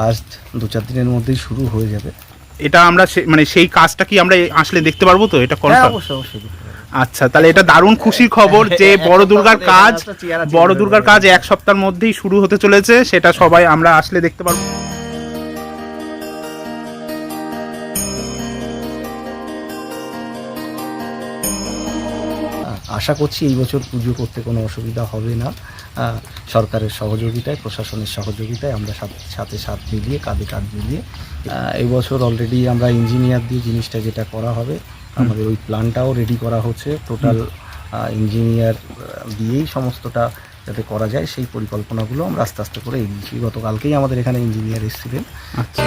কাজ দু চার দিনের মধ্যেই শুরু হয়ে যাবে। এটা আমরা মানে সেই কাজটা কি আমরা আসলে দেখতে পারব তো? এটা হ্যাঁ কনফার্ম অবশ্যই অবশ্যই আচ্ছা তাহলে এটা দারুণ খুশির খবর যে বড় দুর্গার কাজ বড় দুর্গার কাজ এক সপ্তাহের মধ্যেই শুরু হতে চলেছে সেটা সবাই আমরা আসলে দেখতে পারব। আশা করছি এই বছর পুজো করতে কোনো অসুবিধা হবে না। সরকারের সহযোগিতায় প্রশাসনের সহযোগিতায় আমরা সাথে সাথে সাথ মিলিয়ে কাঁধে কাঁধ মিলিয়ে এবছর অলরেডি আমরা ইঞ্জিনিয়ার দিয়ে জিনিসটা যেটা করা হবে আমাদের ওই প্ল্যানটাও রেডি করা হচ্ছে। টোটাল ইঞ্জিনিয়ার দিয়েই সমস্তটা যাতে করা যায় সেই পরিকল্পনাগুলো আমরা আস্তে আস্তে করে এগিয়েছি। গতকালকেই আমাদের এখানে ইঞ্জিনিয়ার এসেছিলেন। আচ্ছা।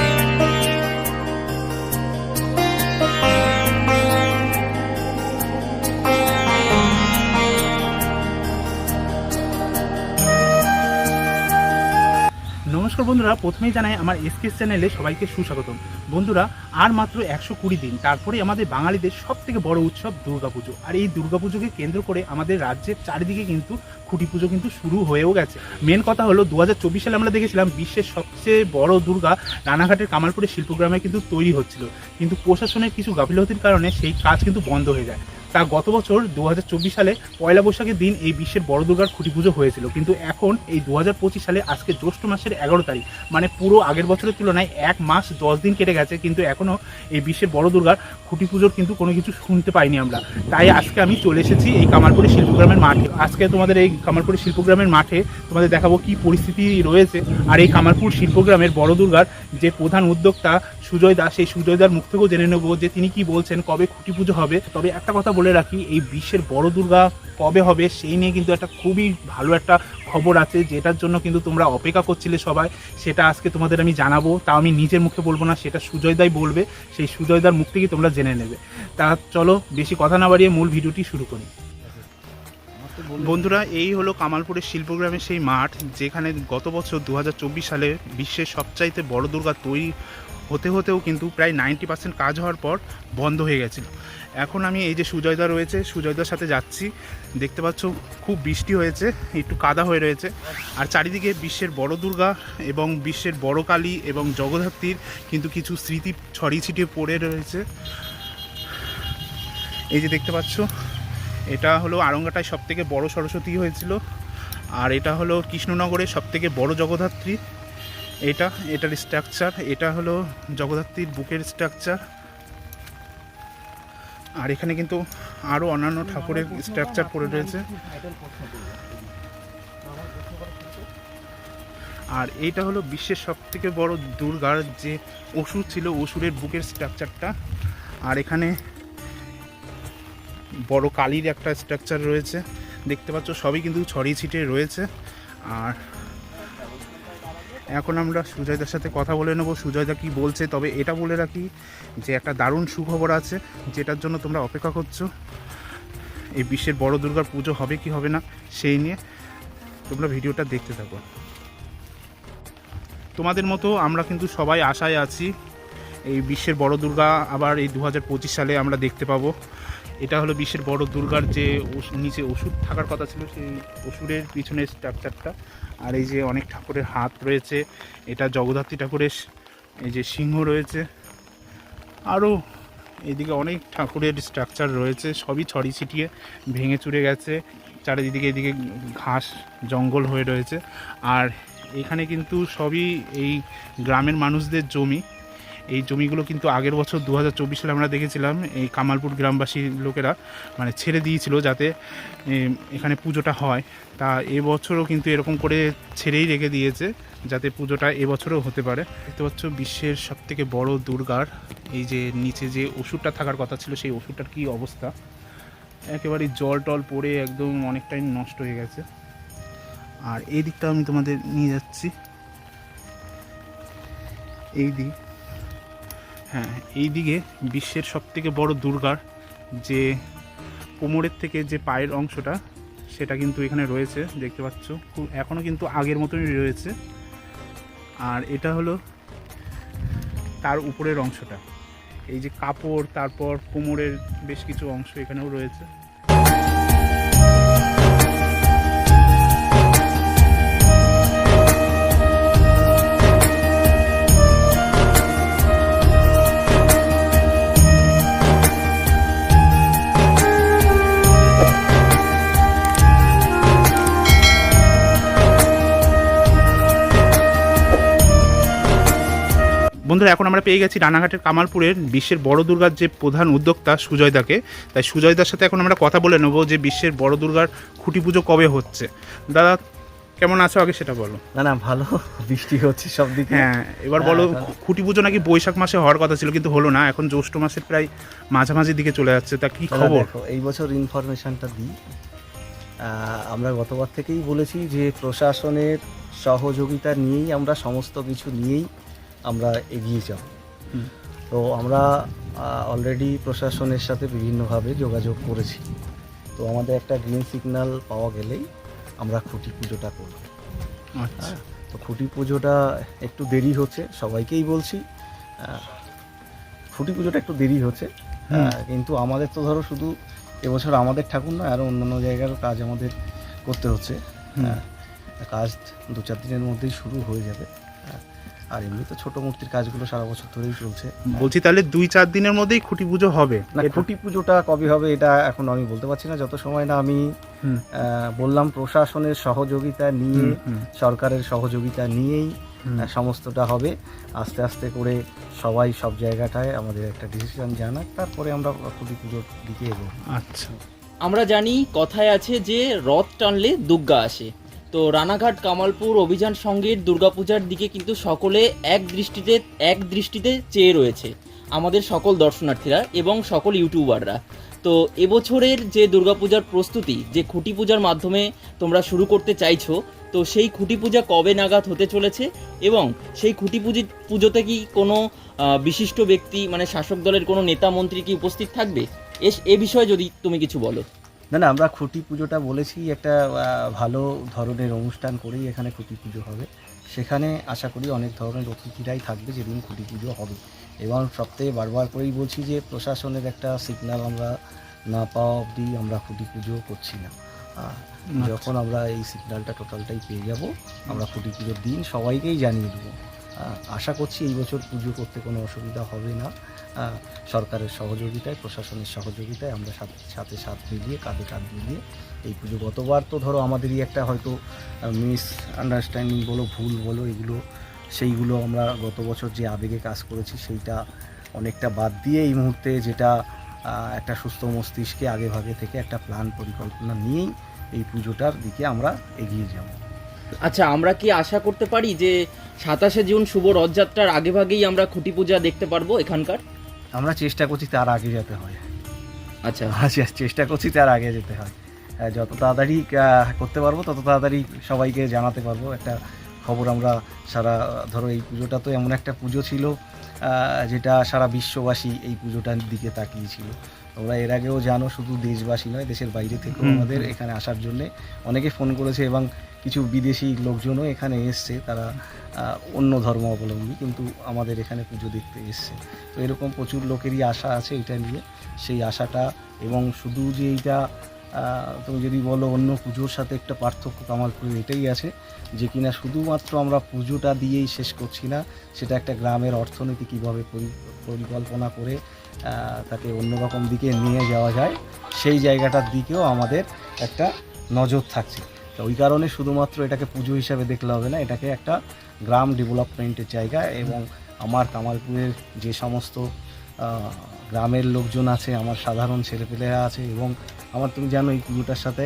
নমস্কার বন্ধুরা, প্রথমেই জানাই আমার এসকেস চ্যানেলে সবাইকে সুস্বাগতম। বন্ধুরা, আর মাত্র একশো কুড়ি দিন, তারপরে আমাদের বাঙালিদের সব থেকে বড় উৎসব দুর্গাপুজো। আর এই দুর্গাপুজোকে কেন্দ্র করে আমাদের রাজ্যের চারিদিকে কিন্তু খুঁটি পুজো কিন্তু শুরু হয়েও গেছে। মেন কথা হলো দু হাজার চব্বিশ সালে আমরা দেখেছিলাম বিশ্বের সবচেয়ে বড় দুর্গা রানাঘাটের কামালপুরের শিল্পগ্রামে কিন্তু তৈরি হচ্ছিল। কিন্তু প্রশাসনের কিছু গাফিলতির কারণে সেই কাজ কিন্তু বন্ধ হয়ে যায়। তা গত বছর দু হাজার চব্বিশ সালে পয়লা বৈশাখের দিন এই বিশ্বের বড় দুর্গার খুঁটি পুজো হয়েছিল। কিন্তু এখন এই দু হাজার পঁচিশ সালে আজকে জ্যৈষ্ঠ মাসের এগারো তারিখ মানে পুরো আগের বছরের তুলনায় এক মাস দশ দিন কেটে গেছে। কিন্তু এখনও এই বিশ্বের বড় দুর্গার খুঁটি পুজোর কিন্তু কোনো কিছু শুনতে পাইনি আমরা। তাই আজকে আমি চলে এসেছি এই কামালপুরের শিল্পগ্রামের মাঠে। আজকে তোমাদের এই কামালপুরের শিল্পগ্রামের মাঠে তোমাদের দেখাবো কি পরিস্থিতি রয়েছে আর এই কামালপুর শিল্পগ্রামের বড় দুর্গার যে প্রধান উদ্যোক্তা সুজয় দাস, সেই সুজয় দার মুখ থেকেও জেনে নেব যে তিনি কি বলছেন, কবে খুঁটি পুজো হবে। তবে একটা কথা বলে রাখি, এই বিশ্বের বড় দুর্গা কবে হবে সেই নিয়ে কিন্তু একটা খুবই ভালো একটা খবর আছে, যেটার জন্য কিন্তু তোমরা অপেক্ষা করছিলে সবাই। সেটা আজকে তোমাদের আমি জানাব। তা আমি নিজের মুখে বলব না, সেটা সুজয় সুজয়দাই বলবে। সেই সুজয়দার মুখ থেকে তোমরা জেনে নেবে। তা চলো, বেশি কথা না বাড়িয়ে মূল ভিডিওটি শুরু করি। বন্ধুরা, এই হলো কামালপুরের শিল্পগ্রামের সেই মাঠ, যেখানে গত বছর দু হাজার চব্বিশ সালে বিশ্বের সবচাইতে বড় দুর্গা তৈরি হতে হতেও কিন্তু প্রায় নাইনটি পার্সেন্ট কাজ হওয়ার পর বন্ধ হয়ে গেছিল। এখন আমি এই যে সুজয়দা রয়েছে, সুজয়দার সাথে যাচ্ছি। দেখতে পাচ্ছ, খুব বৃষ্টি হয়েছে, একটু কাদা হয়ে রয়েছে। আর চারিদিকে বিশ্বের বড় দুর্গা এবং বিশ্বের বড় কালী এবং জগদ্ধাত্রীর কিন্তু কিছু স্মৃতি ছড়িয়ে ছিটিয়ে পড়ে রয়েছে। এই যে দেখতে পাচ্ছ, এটা হলো আরঙ্গাটায় সব থেকে বড় সরস্বতী হয়েছিল। আর এটা হলো কৃষ্ণনগরের সব থেকে বড় জগদ্ধাত্রী। এটা, এটার স্ট্রাকচার এটা হলো জগদ্ধাত্রীর বুকের স্ট্রাকচার আর এখানে কিন্তু আরও অন্যান্য ঠাকুরের স্ট্রাকচার পড়ে রয়েছে। আর এইটা হলো বিশ্বের সব থেকে বড় দুর্গার যে অসুর ছিল, অসুরের বুকের স্ট্রাকচারটা আর এখানে বড় কালির একটা স্ট্রাকচার রয়েছে। দেখতে পাচ্ছ, সবই কিন্তু ছড়িয়ে ছিটিয়ে রয়েছে। আর এখন আমরা সুজয়দার সাথে কথা বলে নেব। সুজয়দা কি বলছে, তবে এটা বলে রাখি যে একটা দারুণ সুখবর আছে, যেটার জন্য তোমরা অপেক্ষা করছ। এই বিশ্বের বড় দুর্গার পুজো হবে কি হবে না, সেই নিয়ে তোমরা ভিডিওটা দেখতে থাকো। তোমাদের মতো আমরা কিন্তু সবাই আশায় আছি এই বিশ্বের বড় দুর্গা আবার এই দু হাজার পঁচিশ সালে আমরা দেখতে পাবো। এটা হলো বিশ্বের বড় দুর্গার যে নিচে ওষুধ থাকার কথা ছিল, সেই ওষুধের পিছনের স্ট্রাকচারটা আর এই যে অনেক ঠাকুরের হাত রয়েছে, এটা জগদ্ধাত্রী ঠাকুরের এই যে সিংহ রয়েছে। আরও এদিকে অনেক ঠাকুরের স্ট্রাকচার রয়েছে, সবই ছড়িয়ে ছিটিয়ে ভেঙে চুরে গেছে। চারিদিকে এদিকে ঘাস, জঙ্গল হয়ে রয়েছে। আর এখানে কিন্তু সবই এই গ্রামের মানুষদের জমি। এই জমিগুলো কিন্তু আগের বছর দু হাজার চব্বিশ সালে আমরা দেখেছিলাম, এই কামালপুর গ্রামবাসী লোকেরা মানে ছেড়ে দিয়েছিল যাতে এখানে পুজোটা হয়। তা এবছরও কিন্তু এরকম করে ছেড়েই রেখে দিয়েছে, যাতে পুজোটা এবছরও হতে পারে। দেখতে পাচ্ছ বিশ্বের সবথেকে বড় দুর্গার, এই যে নিচে যে ওষুধটা থাকার কথা ছিল, সেই ওষুধটার কি অবস্থা? একেবারে জল টল পড়ে একদম অনেকটাই নষ্ট হয়ে গেছে। আর এই দিকটা আমি তোমাদের নিয়ে যাচ্ছি। এই দিক। হ্যাঁ এই দিকে বিশ্বের সবথেকে বড় দুর্গার যে কোমরের থেকে যে পায়ের অংশটা, সেটা কিন্তু এখানে রয়েছে, দেখতে পাচ্ছ। খুব এখনও কিন্তু আগের মতনই রয়েছে। আর এটা হলো তার উপরের অংশটা। এই যে কাপড়, তারপর কোমরের বেশ কিছু অংশ এখানেও রয়েছে। বন্ধুরা এখন আমরা পেয়ে গেছি রানাঘাটের কামালপুরের বিশ্বের বড় দুর্গার যে প্রধান উদ্যোক্তা সুজয়দাকে। তাই সুজয়দার সাথে এখন আমরা কথা বলে নেব যে বিশ্বের বড় দুর্গার খুঁটি পুজো কবে হচ্ছে। দাদা কেমন আছো আগে সেটা বলো। না না ভালো। বৃষ্টি হচ্ছে সব দিকে হ্যাঁ এবার বলো খুঁটি পুজো নাকি বৈশাখ মাসে হওয়ার কথা ছিল কিন্তু হলো না। এখন জ্যৈষ্ঠ মাসের প্রায় মাঝামাঝি দিকে চলে যাচ্ছে। তা কি খবর? এই বছর ইনফরমেশনটা দিই। আমরা গতবার থেকেই বলেছি যে প্রশাসনের সহযোগিতা নিয়েই আমরা সমস্ত কিছু নিয়েই আমরা এগিয়ে যাব তো আমরা অলরেডি প্রশাসনের সাথে বিভিন্নভাবে যোগাযোগ করেছি। তো আমাদের একটা গ্রিন সিগন্যাল পাওয়া গেলেই আমরা খুঁটি পুজোটা করব। আচ্ছা। হ্যাঁ, তো খুঁটি পুজোটা একটু দেরি হচ্ছে সবাইকেই বলছি। খুঁটি পুজোটা একটু দেরি হচ্ছে। কিন্তু আমাদের তো ধরো শুধু এবছর আমাদের ঠাকুর নয় আরও অন্যান্য জায়গারও কাজ আমাদের করতে হচ্ছে। হ্যাঁ, কাজ দু চার দিনের মধ্যেই শুরু হয়ে যাবে। আর এমনি তো ছোটো মূর্তির কাজগুলো সারা বছর ধরেই চলছে। বলছি তাহলে দুই চার দিনের মধ্যেই খুঁটি পুজো হবে। না খুঁটি পুজোটা কবে হবে এটা এখন আমি বলতে পারছি না। যত সময় না আমি বললাম প্রশাসনের সহযোগিতা নিয়ে সরকারের সহযোগিতা নিয়েই সমস্তটা হবে। আস্তে আস্তে করে সবাই সব জায়গাটায় আমাদের একটা ডিসিশন জানাক তারপরে আমরা খুঁটি পুজোর দিকে এগোবো। আচ্ছা। আমরা জানি কথায় আছে যে রথ টানলে দুর্গা আসে। তো রানাঘাট কামালপুর অভিযান সঙ্গের দুর্গাপূজার দিকে কিন্তু সকলে এক দৃষ্টিতে এক দৃষ্টিতে চেয়ে রয়েছে আমাদের সকল দর্শনার্থীরা এবং সকল ইউটিউবাররা। তো এবছরের যে দুর্গাপূজার প্রস্তুতি, যে খুঁটি পূজার মাধ্যমে তোমরা শুরু করতে চাইছো, তো সেই খুঁটি পূজা কবে নাগাদ হতে চলেছে এবং সেই খুঁটি পুজি, পুজোতে কি কোনো বিশিষ্ট ব্যক্তি মানে শাসক দলের কোনো নেতা, মন্ত্রী কি উপস্থিত থাকবে? এ বিষয়ে যদি তুমি কিছু বলো। না না আমরা খুঁটি পুজোটা বলেছি একটা ভালো ধরনের অনুষ্ঠান করেই এখানে খুঁটি পুজো হবে। সেখানে আশা করি অনেক ধরনের অতিথিরাই থাকবে যেদিন খুঁটি পুজো হবে। এবং সবথেকে বারবার করেই বলছি যে প্রশাসনের একটা সিগন্যাল আমরা না পাওয়া অবধি আমরা খুঁটি পুজো করছি না। যখন আমরা এই সিগন্যালটা টোটালটাই পেয়ে যাব আমরা খুঁটি পুজোর দিন সবাইকেই জানিয়ে দেবো। আশা করছি এই বছর পুজো করতে কোনো অসুবিধা হবে না। সরকারের সহযোগিতায়, প্রশাসনের সহযোগিতায় আমরা সাথে সাথে সাথ মিলিয়ে, কাঁধে কাঁধ মিলিয়ে এই পুজো। গতবার তো ধরো আমাদেরই একটা হয়তো মিস আন্ডারস্ট্যান্ডিং বলো, ভুল বলো, এগুলো, সেইগুলো আমরা গত বছর যে আবেগে কাজ করেছি, সেইটা অনেকটা বাদ দিয়ে এই মুহূর্তে যেটা একটা সুস্থ মস্তিষ্কে আগে ভাগে থেকে একটা প্ল্যান পরিকল্পনা নিয়েই এই পুজোটার দিকে আমরা এগিয়ে যাব। আচ্ছা আমরা কি আশা করতে পারি যে সাতাশে জুন শুভ রথযাত্রার আগে ভাগেই আমরা খুঁটি পূজা দেখতে পারব এখানকার? আমরা চেষ্টা করছি তার আগে যেতে হয়। আচ্ছা। চেষ্টা করছি তার আগে যেতে হয়। যত তাড়াতাড়ি করতে পারব তত তাড়াতাড়ি সবাইকে জানাতে পারব। একটা খবর আমরা সারা ধরো এই পুজোটা তো এমন একটা পুজো ছিল আহ, যেটা সারা বিশ্ববাসী এই পুজোটার দিকে তাকিয়েছিল। তোমরা এর আগেও জানো শুধু দেশবাসী নয় দেশের বাইরে থেকেও আমাদের এখানে আসার জন্যে অনেকে ফোন করেছে এবং কিছু বিদেশি লোকজনও এখানে এসছে, তারা অন্য ধর্ম অবলম্বী, কিন্তু আমাদের এখানে পুজো দেখতে এসছে। তো এরকম প্রচুর লোকেরই আশা আছে এটা নিয়ে। সেই আশাটা এবং শুধু যে এইটা তুমি যদি বলো অন্য পুজোর সাথে একটা পার্থক্য কামালপুরের এটাই আছে যে কিনা শুধুমাত্র আমরা পুজোটা দিয়েই শেষ করছি না, সেটা একটা গ্রামের অর্থনীতি কীভাবে পরিকল্পনা করে তাকে অন্যরকম দিকে নিয়ে যাওয়া যায়, সেই জায়গাটার দিকেও আমাদের একটা নজর থাকছে। তো ওই কারণে শুধুমাত্র এটাকে পুজো হিসাবে দেখলে হবে না এটাকে একটা গ্রাম ডেভেলপমেন্টের জায়গা এবং আমার কামালপুরের যে সমস্ত গ্রামের লোকজন আছে আমার সাধারণ ছেলেপেলেরা আছে এবং আমার তুমি জানো এই পুজোটার সাথে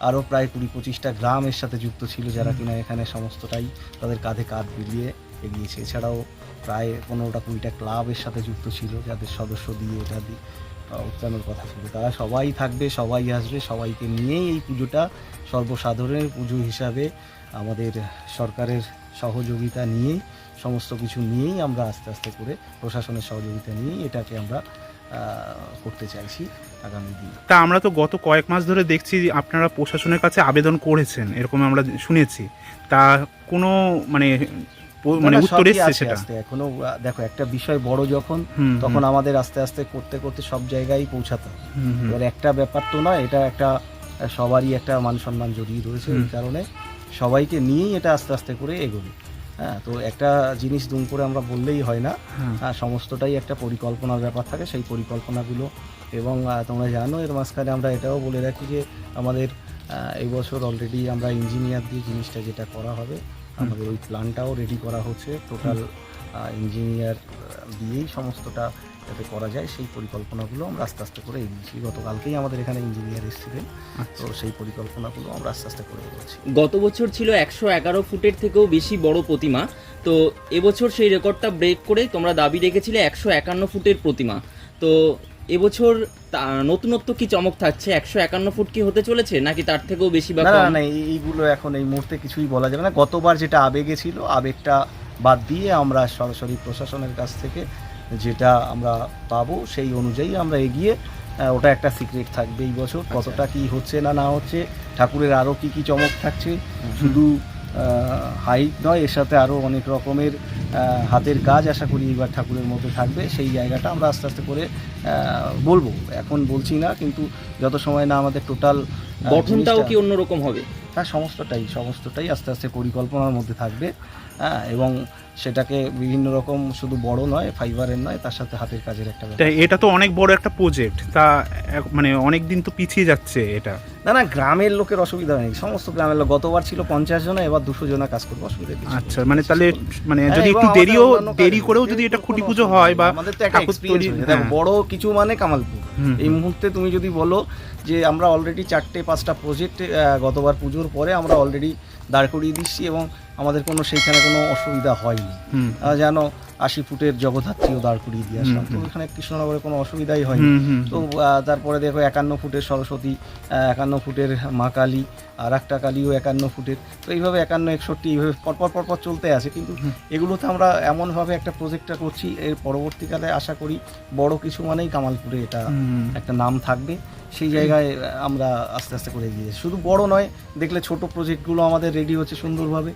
আরও প্রায় কুড়ি পঁচিশটা গ্রামের সাথে যুক্ত ছিল যারা কিনা এখানে সমস্তটাই তাদের কাঁধে কাঁধ মিলিয়ে এগিয়েছে। এছাড়াও প্রায় পনেরোটা কুড়িটা ক্লাবের সাথে যুক্ত ছিল যাদের সদস্য দিয়ে এটা দিয়ে উত্থানের কথা ছিল তারা সবাই থাকবে, সবাই আসবে, সবাইকে নিয়েই এই পুজোটা সর্বসাধারণের পুজো হিসাবে আমাদের সরকারের সহযোগিতা নিয়েই, সমস্ত কিছু নিয়েই আমরা আস্তে আস্তে করে প্রশাসনের সহযোগিতা নিয়েই এটাকে আমরা করতে চাইছি আগামী দিনে। তা আমরা তো গত কয়েক মাস ধরে দেখছি আপনারা প্রশাসনের কাছে আবেদন করেছেন, এরকম আমরা শুনেছি। তা কোনো মানে মানে উত্তর এসছে সেটা? এখনও দেখো একটা বিষয় বড় যখন তখন আমাদের আস্তে আস্তে করতে করতে সব জায়গায় পৌঁছাতে এবার একটা ব্যাপার তো নয় এটা একটা সবারই একটা মান সম্মান জড়িয়ে রয়েছে এই কারণে সবাইকে নিয়েই এটা আস্তে আস্তে করে এগোবে। হ্যাঁ তো একটা জিনিস দুম করে আমরা বললেই হয় না। সমস্তটাই একটা পরিকল্পনার ব্যাপার থাকে। সেই পরিকল্পনাগুলো এবং তোমরা জানো এর মাঝখানে আমরা এটাও বলে রাখি যে আমাদের আহ, এই বছর অলরেডি আমরা ইঞ্জিনিয়ার দিয়ে জিনিসটা যেটা করা হবে আমাদের ওই প্ল্যানটাও রেডি করা হচ্ছে। টোটাল ইঞ্জিনিয়ার দিয়েই সমস্তটা যাতে করা যায় সেই পরিকল্পনাগুলো আমরা আস্তে আস্তে করে এগিয়েছি গতকালকেই আমাদের এখানে ইঞ্জিনিয়ার এসেছিলেন। তো সেই পরিকল্পনাগুলো আমরা আস্তে আস্তে করে এগোচ্ছি। গত বছর ছিল একশো এগারো ফুটের থেকেও বেশি বড় প্রতিমা। তো এবছর সেই রেকর্ডটা ব্রেক করে তোমরা দাবি রেখেছিলে একশো একান্ন ফুটের প্রতিমা। তো এবছর নতুনত্ব কি চমক থাকছে? একশো একান্ন ফুট কি হতে চলেছে? নাকি তার থেকেও বেশি বা না না এইগুলো এখন এই মুহূর্তে কিছুই বলা যাবে না। গতবার যেটা আবেগে ছিল আবেগটা বাদ দিয়ে আমরা সরাসরি প্রশাসনের কাছ থেকে যেটা আমরা পাবো সেই অনুযায়ী আমরা এগিয়ে ওটা একটা সিক্রেট থাকবে এই বছর। কতটা কি হচ্ছে না না হচ্ছে ঠাকুরের আরও কি কি চমক থাকছে শুধু হাইট নয় এর সাথে আরও অনেক রকমের হাতের কাজ আশা করি এবার ঠাকুরের মধ্যে থাকবে। সেই জায়গাটা আমরা আস্তে আস্তে করে বলব। এখন বলছি না কিন্তু যত সময় না আমাদের টোটাল গঠনটাও কি অন্যরকম হবে? হ্যাঁ সমস্তটাই সমস্তটাই আস্তে আস্তে পরিকল্পনার মধ্যে থাকবে। হ্যাঁ এবং সেটাকে বিভিন্ন রকম শুধু বড় নয় ফাইবারের নয় তার সাথে হাতের কাজের একটা ব্যাপার। এটা তো অনেক বড় একটা প্রজেক্ট তা মানে অনেক দিন তো পিছিয়ে যাচ্ছে এটা। না না গ্রামের লোকের অসুবিধা নেই। সমস্ত গ্রামের লোক গতবার ছিল পঞ্চাশ জনা এবার দুশো জনা কাজ করবে অসুবিধা নেই। আচ্ছা মানে তাহলে মানে হ্যাঁ, যদি একটু দেরিও দেরি করেও যদি এটা খুঁটি পুজো হয় বা আমাদের তো একটা এক্সপিরিয়েন্স হ্যাঁ। বড় কিছু মানে কামালপুর। এই মুহূর্তে তুমি যদি বলো যে আমরা অলরেডি চারটে পাঁচটা প্রজেক্ট গতবার পুজোর পরে আমরা অলরেডি দাঁড় করিয়ে দিচ্ছি এবং আমাদের কোনো সেইখানে কোনো অসুবিধা হয়নি। যেন আশি ফুটের জগদ্ধাত্রীও দাঁড় করিয়ে দিয়ে আসলাম। তো। এখানে কৃষ্ণনগরে কোনো অসুবিধাই হয়নি। তো তারপরে দেখো একান্ন ফুটের সরস্বতী একান্ন ফুটের মা কালী আর একটা কালীও একান্ন ফুটের। তো এইভাবে একান্ন একষট্টি এইভাবে পরপর পরপর চলতে আছে। কিন্তু। এগুলোতে আমরা এমনভাবে একটা প্রজেক্টটা করছি এর পরবর্তীকালে আশা করি বড় কিছু মানেই কামালপুরে এটা একটা নাম থাকবে। সেই জায়গায় আমরা আস্তে আস্তে করে গিয়ে শুধু বড় নয় দেখলে ছোট প্রজেক্টগুলো আমাদের রেডি হচ্ছে সুন্দরভাবে।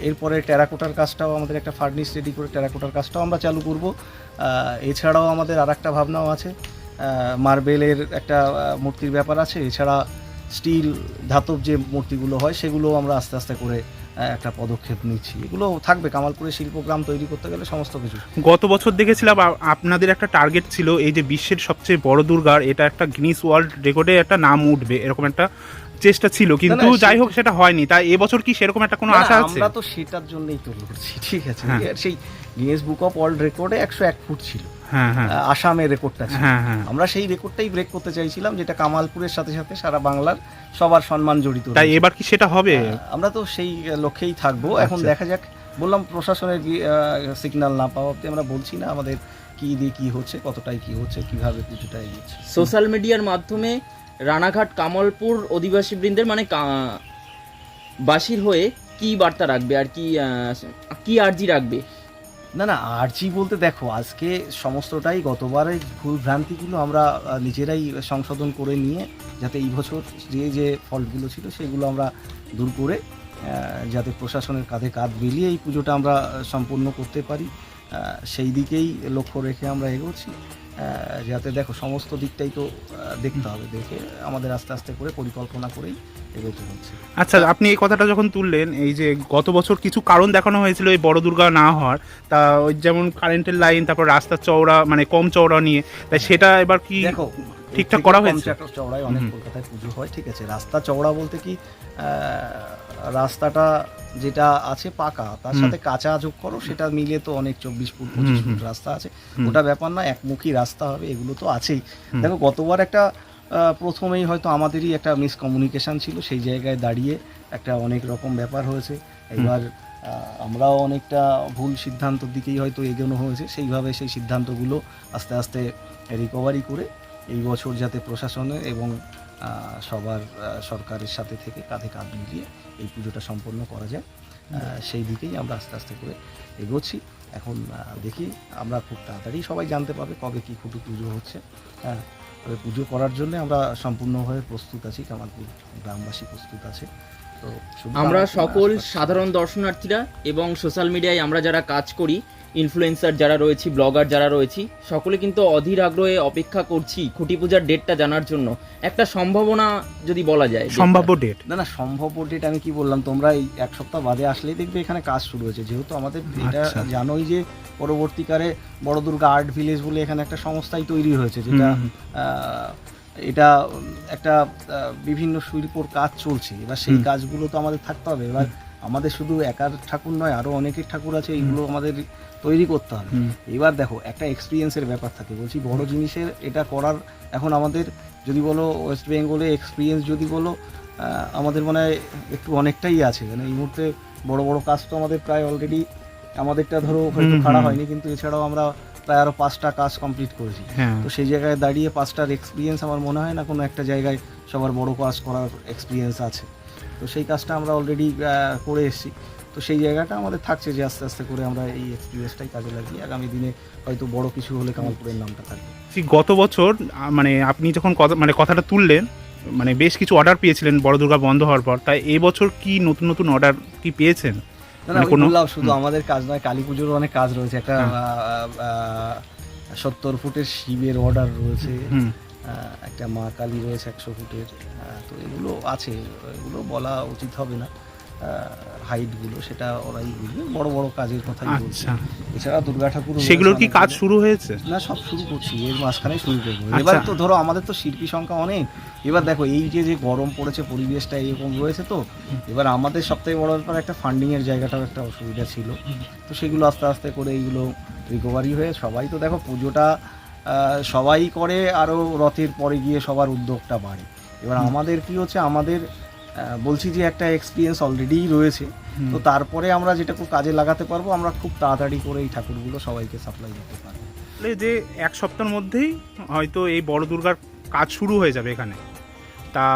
এরপরে টেরাকোটার কাজটাও আমাদের একটা ফার্নিশ রেডি করে টেরাকোটার কাজটাও আমরা চালু করব। এছাড়াও আমাদের আর একটা ভাবনাও আছে। মার্বেলের একটা মূর্তির ব্যাপার আছে। এছাড়া স্টিল ধাতব যে মূর্তিগুলো হয় সেগুলো আমরা আস্তে আস্তে করে একটা পদক্ষেপ নিচ্ছি। এগুলো থাকবে কামালপুরে শিল্পগ্রাম তৈরি করতে গেলে সমস্ত কিছু। গত বছর দেখেছিলাম আপনাদের একটা টার্গেট ছিল এই যে বিশ্বের সবচেয়ে বড় দুর্গার এটা একটা গিনিস ওয়ার্ল্ড রেকর্ডে একটা নাম উঠবে এরকম একটা চেষ্টা ছিল। কিন্তু যাই হোক সেটা হয়নি। তাই এবছর কি সেরকম একটা কোনো আশা আছে? আমরা তো সেটার জন্যই তো লড়ছি ঠিক আছে হ্যাঁ। সেই গিনেস বুক অফ ওয়ার্ল্ড রেকর্ডে একশো এক ফুট ছিল। হ্যাঁ হ্যাঁ আসামের রেকর্ডটা ছিল। হ্যাঁ হ্যাঁ। আমরা সেই রেকর্ডটাই ব্রেক করতে চাইছিলাম যেটা কামালপুরের সাথে সাথে সারা বাংলার সবার সম্মান জড়িত তাই এবার কি সেটা হবে? আমরা তো সেই লক্ষ্যেই থাকব। এখন আচ্ছা। দেখা যাক বললাম প্রশাসনের সিগন্যাল না পাওয়া অব্দি আমরা বলছি না আমাদের কি দিয়ে কি হচ্ছে কতটাই কি হচ্ছে কীভাবে কিছুটা এগিয়েছে সোশ্যাল মিডিয়ার মাধ্যমে রানাঘাট কামলপুর অধিবাসী বৃন্দের মানে কা- বাসীর হয়ে কি বার্তা রাখবে আর কি কি আর্জি রাখবে? না না আরজি বলতে দেখো, আজকে সমস্তটাই গতবারের ভুল ভ্রান্তিগুলো আমরা নিজেরাই সংশোধন করে নিয়ে, যাতে এই বছর যে যে ফল্টগুলো ছিল সেগুলো আমরা দূর করে যাতে প্রশাসনের কাঁধে কাঁধ মিলিয়ে এই পুজোটা আমরা সম্পূর্ণ করতে পারি। সেই দিকেই লক্ষ্য রেখে আমরা এগোচ্ছি। যাতে দেখো সমস্ত দিকটাই তো দেখতে হবে। দেখে আমাদের আস্তে আস্তে করে পরিকল্পনা করেই এগোতে হচ্ছে। আচ্ছা আপনি এই কথাটা যখন তুললেন এই যে গত বছর কিছু কারণ দেখানো হয়েছিল এই বড় দুর্গা না হওয়ার তা ওই যেমন কারেন্টের লাইন তারপর রাস্তার চওড়া মানে কম চওড়া নিয়ে তাই সেটা এবার কি দেখো ঠিকঠাক করা হয়েছে? চওড়ায় অনেক কলকাতায় পুজো হয় ঠিক আছে। রাস্তা চওড়া বলতে কি রাস্তাটা যেটা আছে পাকা তার সাথে কাঁচা যোগ করো সেটা মিলে তো অনেক চব্বিশ ফুট পঁচিশ ফুট রাস্তা আছে। ওটা ব্যাপার না একমুখী রাস্তা হবে এগুলো তো আছেই। দেখো গতবার একটা প্রথমেই হয়তো আমাদেরই একটা মিসকমিউনিকেশন ছিল সেই জায়গায় দাঁড়িয়ে একটা অনেক রকম ব্যাপার হয়েছে। এবার আমরাও অনেকটা ভুল সিদ্ধান্তর দিকেই হয়তো এগোনো হয়েছে। সেইভাবে সেই সিদ্ধান্তগুলো আস্তে আস্তে রিকভারি করে এই বছর যাতে প্রশাসনে এবং সবার সরকারের সাথে থেকে কাঁধে কাঁধ মিলিয়ে এই পুজোটা সম্পন্ন করা যায়। সেই দিকেই আমরা আস্তে আস্তে করে এগোচ্ছি। এখন দেখি আমরা খুব তাড়াতাড়ি সবাই জানতে পারবে কবে কী খুঁটি পুজো হচ্ছে। হ্যাঁ তবে পুজো করার জন্য আমরা সম্পূর্ণভাবে প্রস্তুত আছি। কামালপুর গ্রামবাসী প্রস্তুত আছে। তো আমরা সকল সাধারণ দর্শনার্থীরা এবং সোশ্যাল মিডিয়ায় আমরা যারা কাজ করি ইনফ্লুয়েন্সার যারা রয়েছি ব্লগার যারা রয়েছি সকলে কিন্তু অধীর আগ্রহে অপেক্ষা করছি খুঁটি পূজার ডেটটা জানার জন্য। একটা সম্ভাবনা যদি বলা যায় সম্ভাব্য ডেট না না সম্ভব ডেট আমি কি বললাম তোমরা এই এক সপ্তাহ বাদে আসলেই দেখবে এখানে কাজ শুরু হয়েছে। যেহেতু আমাদের এটা আচ্ছা। জানোই যে পরবর্তীকালে বড় দুর্গা আর্ট ভিলেজ বলে এখানে একটা সংস্থাই তৈরি হয়েছে যেটা এটা একটা আহ, বিভিন্ন শিল্পর কাজ চলছে। এবার সেই কাজগুলো তো আমাদের থাকতে হবে। এবার আমাদের শুধু একার ঠাকুর নয় আরও অনেকের ঠাকুর আছে এইগুলো আমাদের তৈরি করতে হবে। এবার দেখো একটা এক্সপিরিয়েন্সের ব্যাপার থাকে। বলছি বড় জিনিসের এটা করার এখন আমাদের যদি বলো ওয়েস্ট বেঙ্গলে এক্সপিরিয়েন্স যদি বলো আমাদের মনে হয় একটু অনেকটাই আছে। মানে এই মুহূর্তে বড় বড় কাজ তো আমাদের প্রায় অলরেডি আমাদেরটা ধরো হয়তো খাড়া হয়নি কিন্তু এছাড়াও আমরা প্রায় আরও পাঁচটা কাজ কমপ্লিট করেছি। হ্যাঁ। তো সেই জায়গায় দাঁড়িয়ে পাঁচটার এক্সপিরিয়েন্স আমার মনে হয় না কোনো একটা জায়গায় সবার বড় কাজ করার এক্সপিরিয়েন্স আছে। তো সেই কাজটা আমরা অলরেডি করে এসেছি। তো সেই জায়গাটা আমাদের থাকছে যে আস্তে আস্তে করে আমরা এই এক্সপিরিয়েন্সটাই কাজে লাগিয়ে আগামী দিনে হয়তো বড় কিছু হলে কামালপুরের নামটা থাকবে। গত বছর মানে আপনি যখন কথা মানে কথাটা তুললেন মানে বেশ কিছু অর্ডার পেয়েছিলেন বড় দুর্গা বন্ধ হওয়ার পর তাই এই বছর কি নতুন নতুন অর্ডার কি পেয়েছেন? মানে বললাম শুধু আমাদের কাজ নয় কালী পুজোর অনেক কাজ রয়েছে। একটা। সত্তর ফুটের শিবের অর্ডার রয়েছে। একটা মা কালী রয়েছে একশো ফুটের তো এগুলো আছে এগুলো বলা উচিত হবে না। হাইটগুলো সেটা ওরাই বুঝবে বড় বড় কাজের কথাই বলছে। আচ্ছা। এছাড়া দুর্গা ঠাকুর সেগুলোর কি কাজ শুরু হয়েছে? না সব শুরু করছি এর মাঝখানে শুরু করব। আচ্ছা। এবার তো ধরো আমাদের তো শিল্পী সংখ্যা অনেক। এবার দেখো এই যে যে গরম পড়েছে পরিবেশটা এরকম রয়েছে তো এবার আমাদের সবথেকে বড় ব্যাপার একটা ফান্ডিং এর জায়গাটাও একটা অসুবিধা ছিল। তো সেগুলো আস্তে আস্তে করে এইগুলো রিকভারি হয়ে সবাই তো দেখো পুজোটা সবাই করে আরও রথের পরে গিয়ে সবার উদ্যোগটা বাড়ে। এবার আমাদের কি হচ্ছে আমাদের বলছি যে একটা এক্সপিরিয়েন্স অলরেডিই রয়েছে। তো তারপরে আমরা যেটা খুব কাজে লাগাতে পারব আমরা খুব তাড়াতাড়ি করে এই ঠাকুরগুলো সবাইকে সাপ্লাই দিতে পারব। যে এক সপ্তাহের মধ্যেই হয়তো এই বড় দুর্গার কাজ শুরু হয়ে যাবে এখানে। তা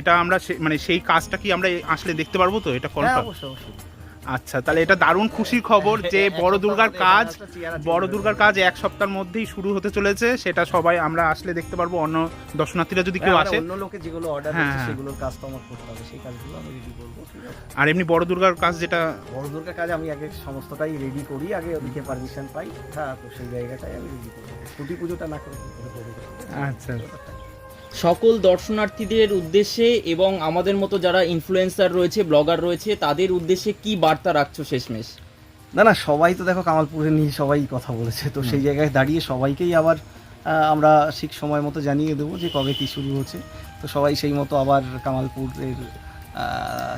এটা আমরা মানে সেই কাজটা কি আমরা আসলে দেখতে পারব তো? এটা হ্যাঁ কনফার্ম অবশ্যই অবশ্যই। আচ্ছা তাহলে এটা দারুণ খুশির খবর যে বড় দুর্গার কাজ বড় দুর্গার কাজ এক সপ্তাহের মধ্যেই শুরু হতে চলেছে সেটা সবাই আমরা আসলে দেখতে পারব অন্য দর্শনার্থীরা যদি কেউ হ্যাঁ, আসে। অন্য লোকে যেগুলো অর্ডার হ্যাঁ, হচ্ছে হ্যাঁ। সেগুলোর কাজ তো আমার করতে হবে সেই কাজগুলো আমি রেডি করব আর এমনি বড় দুর্গার কাজ যেটা বড় দুর্গার কাজ আমি আগে সমস্তটাই রেডি করি আগে ওদিকে পারমিশন পাই হ্যাঁ তো সেই জায়গাটাই আমি রেডি করব। ছুটি পুজোটা না করে করে? আচ্ছা সকল দর্শনার্থীদের উদ্দেশ্যে এবং আমাদের মতো যারা ইনফ্লুয়েন্সার রয়েছে ব্লগার রয়েছে তাদের উদ্দেশ্যে কি বার্তা রাখছো শেষমেশ? না না সবাই তো দেখো কামালপুরে নিয়ে সবাই কথা বলেছে তো সেই জায়গায় দাঁড়িয়ে সবাইকেই আবার আমরা ঠিক সময় মতো জানিয়ে দেবো যে কবে কী শুরু হচ্ছে। তো সবাই সেই মতো আবার কামালপুরের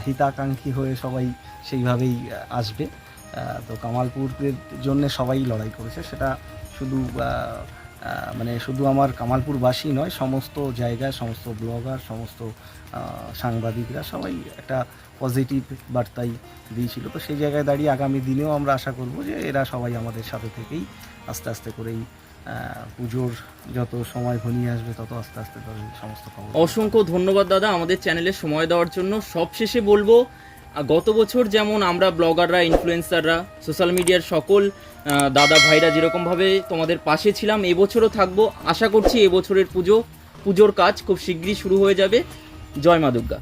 হিতাকাঙ্ক্ষী হয়ে সবাই সেইভাবেই আসবে। তো কামালপুরের জন্য সবাই লড়াই করেছে সেটা শুধু মানে শুধু আমার কামালপুরবাসী নয়, সমস্ত জায়গায়, সমস্ত ব্লগার, সমস্ত সাংবাদিকরা সবাই একটা পজিটিভ বার্তাই দিয়েছিল। তো সেই জায়গায় দাঁড়িয়ে আগামী দিনেও আমরা আশা করব যে এরা সবাই আমাদের সাথে থেকেই আস্তে আস্তে করেই পুজোর যত সময় ঘনিয়ে আসবে তত আস্তে আস্তে সমস্ত খবর। অসংখ্য ধন্যবাদ দাদা। আমাদের চ্যানেলে সময় দেওয়ার জন্য সবশেষে বলব গত বছর যেমন আমরা ব্লগাররা ইনফ্লুয়েন্সাররা সোশ্যাল মিডিয়ার সকল দাদা ভাইরা যেরকমভাবে তোমাদের পাশে ছিলাম, এবছরও থাকব। আশা করছি এবছরের পুজো, পুজোর কাজ খুব শীঘ্রই শুরু হয়ে যাবে। জয় মা দুর্গা।